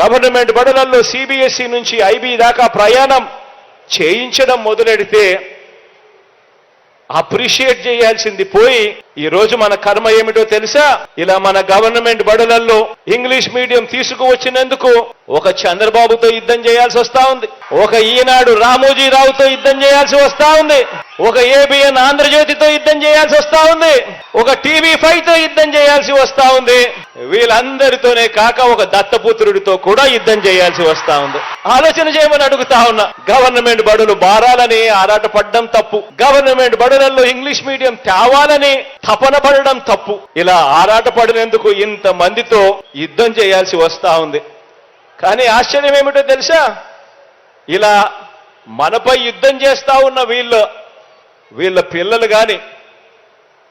Government బడులలో CBSE నుంచి IB దాకా ప్రయాణం చేయించడం మొదలెడితే అప్రిషియేట్ చేయాల్సింది పోయి ఈ రోజు మన కర్మ ఏమిటో తెలుసా? ఇలా మన గవర్నమెంట్ బడులలో ఇంగ్లీష్ మీడియం తీసుకువచ్చినందుకు ఒక చంద్రబాబుతో యుద్ధం చేయాల్సి వస్తా ఉంది. ఒక ఈనాడు రామోజీరావుతో యుద్ధం చేయాల్సి వస్తా ఉంది. ఒక ఏబిఎన్ ఆంధ్రజ్యోతితో యుద్ధం చేయాల్సి వస్తా ఉంది. ఒక టీవీ ఫైవ్తో యుద్ధం చేయాల్సి వస్తా ఉంది. వీళ్ళందరితోనే కాక ఒక దత్తపుత్రుడితో కూడా యుద్ధం చేయాల్సి వస్తా ఉంది. ఆలోచన చేయమని అడుగుతా ఉన్నా గవర్నమెంట్ బడులు బారాలని ఆరాటపడడం తప్పు. గవర్నమెంట్ బడులలో ఇంగ్లీష్ మీడియం తేవాలని తపన పడడం తప్పు. ఇలా ఆరాటపడినందుకు ఇంత మందితో యుద్ధం చేయాల్సి వస్తా ఉంది. కానీ ఆశ్చర్యం ఏమిటో తెలుసా? ఇలా మనపై యుద్ధం చేస్తా ఉన్న వీళ్ళు వీళ్ళ పిల్లలు కానీ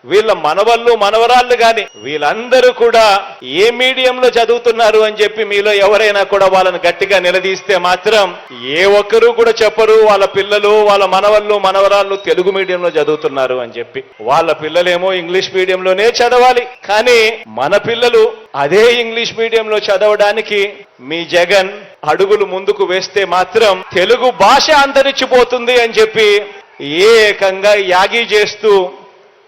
వీళ్ళ మనవళ్ళు మనవరాళ్ళు గాని వీళ్ళందరూ కూడా ఏ మీడియంలో చదువుతున్నారు అని చెప్పి మీలో ఎవరైనా కూడా వాళ్ళని గట్టిగా నిలదీస్తే మాత్రం ఏ ఒక్కరూ కూడా చెప్పరు. వాళ్ళ పిల్లలు వాళ్ళ మనవళ్ళు మనవరాళ్ళు తెలుగు మీడియంలో చదువుతున్నారు అని చెప్పి. వాళ్ళ పిల్లలేమో ఇంగ్లీష్ మీడియంలోనే చదవాలి. కానీ మన పిల్లలు అదే ఇంగ్లీష్ మీడియంలో చదవడానికి మీ జగన్ అడుగులు ముందుకు వేస్తే మాత్రం తెలుగు భాష అంతరించిపోతుంది అని చెప్పి ఏకంగా యాగి చేస్తూ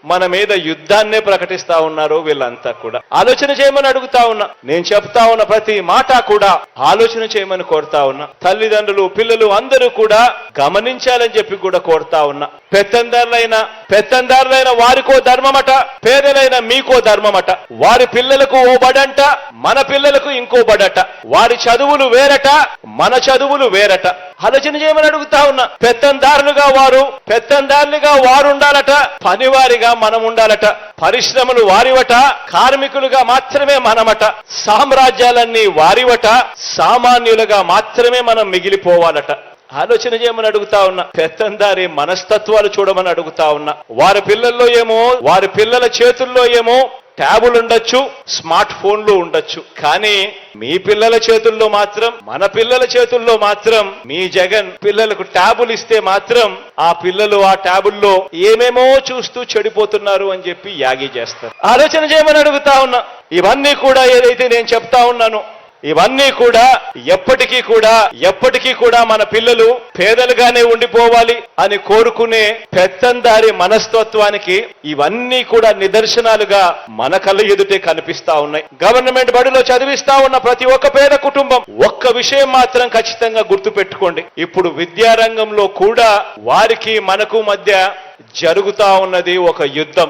మన మీద యుద్ధాన్నే ప్రకటిస్తా ఉన్నారు వీళ్ళంతా కూడా. ఆలోచన చేయమని అడుగుతా ఉన్నా. నేను చెప్తా ఉన్న ప్రతి మాట కూడా ఆలోచన చేయమని కోరుతా ఉన్నా. తల్లిదండ్రులు పిల్లలు అందరూ కూడా గమనించాలని చెప్పి కూడా కోరుతా ఉన్నా. పెత్తందారులైన పెత్తందారులైన వారికో ధర్మమట పేదలైన మీకో ధర్మమట. వారి పిల్లలకు ఓ బడంట మన పిల్లలకు ఇంకో బడట. వారి చదువులు వేరట మన చదువులు వేరట. ఆలోచన చేయమని అడుగుతా ఉన్నా. పెత్తందారులుగా వారు పెత్తందారులుగా వారు ఉండాలట పనివారిగా మనం ఉండాలట. పరిశ్రమలు వారివట కార్మికులుగా మాత్రమే మనమట. సామ్రాజ్యాలన్నీ వారివట సామాన్యులుగా మాత్రమే మనం మిగిలిపోవాలట. ఆలోచన చేయమని అడుగుతా ఉన్నా. పెత్తందారి మనస్తత్వాలు చూడమని అడుగుతా ఉన్నా. వారి పిల్లల్లో ఏమో వారి పిల్లల చేతుల్లో ఏమో ట్యాబులు ఉండొచ్చు స్మార్ట్ ఫోన్లు ఉండొచ్చు. కానీ మీ పిల్లల చేతుల్లో మాత్రం మన పిల్లల చేతుల్లో మాత్రం మీ జగన్ పిల్లలకు ట్యాబులు ఇస్తే మాత్రం ఆ పిల్లలు ఆ ట్యాబుల్లో ఏమేమో చూస్తూ చెడిపోతున్నారు అని చెప్పి యాగి చేస్తారు. ఆలోచన చేయమని అడుగుతా ఉన్నా. ఇవన్నీ కూడా ఏదైతే నేను చెప్తా ఉన్నాను ఇవన్నీ కూడా ఎప్పటికీ కూడా ఎప్పటికీ కూడా మన పిల్లలు పేదలుగానే ఉండిపోవాలి అని కోరుకునే పెత్తందారి మనస్తత్వానికి ఇవన్నీ కూడా నిదర్శనాలుగా మన కళ్ళ ఎదుటే కనిపిస్తా ఉన్నాయి. గవర్నమెంట్ బడిలో చదివిస్తా ఉన్న ప్రతి ఒక్క పేద కుటుంబం ఒక్క విషయం మాత్రం ఖచ్చితంగా గుర్తు పెట్టుకోండి ఇప్పుడు విద్యారంగంలో కూడా వారికి మనకు మధ్య జరుగుతా ఉన్నది ఒక యుద్ధం.